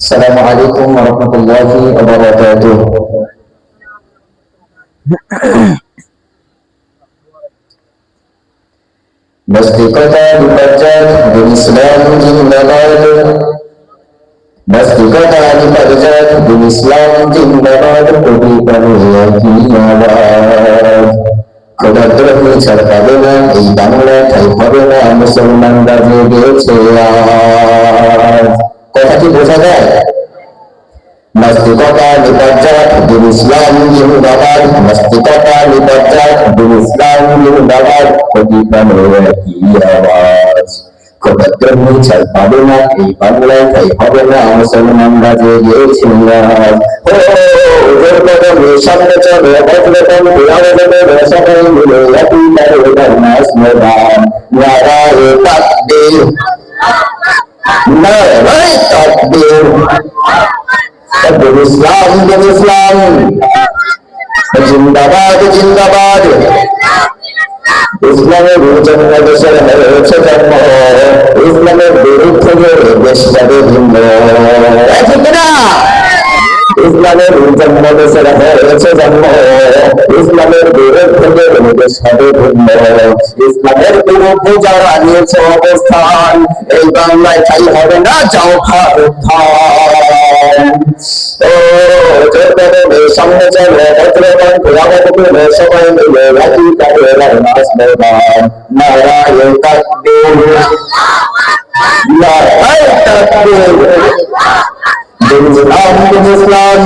السلام عليكم ورحمة الله وبركاته Mastikata dipajak di Islam jindabad Mastikata dipajak di Islam jindabad Kodi kami yakinabad খোদাদ্রোহী ছাড় পাবে না এই বাংলা ঠাই হবে না মুসলমানরা জেগেছে আজ কথা কি বোঝা যায় নাস্তিকতা নিপজ্জাত দিন ইসলাম জিন্দাবাদ নাস্তিকতা নিপজ্জাত দিন ইসলাম জিন্দাবাদ প্রতিপানো একই আওয়াজ খোদাদ্রোহী ছাড় পাবে না এই বাংলায় ঠাই হবে না মুসলমানরা জেগেছে আজ ও দুর্গমে সামনে চলে বজ্রকম পুরাণে সবাই মিলে একই তারে ধর্মাস মদান নারায় তাকবীর নারায় তাকবীর তাকবীর ইসলাম দিন ইসলাম জিন্দাবাদ জিন্দাবাদ ইসলামের জন্য দেশের হয়েছে জন্ম ইসলামের জন্ম দেশের হয়েছে জন্ম। ইসলামের বিরুদ্ধে দেশ হবে ভিন্ন। ইসলামের বিরুদ্ধে যারা নিয়েছে অবস্থান, এই বাংলায় ঠাই হবে না, যাও খার ও সামনে চলে ভদ্রবান পুরাবতী সবাই মিলে রাজি কাটে নাচ ময়দান তাকবীর। নারায় তাকবীর। দিন ইসলাম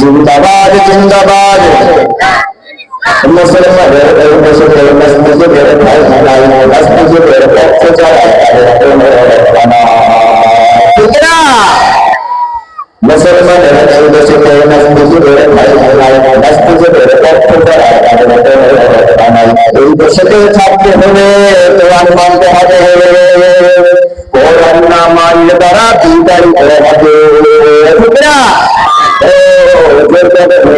জিন্দাবাদ জিন্দাবাদ মুসলমানের এই দেশের মসজিদের ভাই ভাই মসজিদের পক্ষ যারা মুসলমানের এই দেশের মসজিদের ভাই ভাই মসজিদের হবে কোরআন না মানলে তারা বিতাড়িত হবে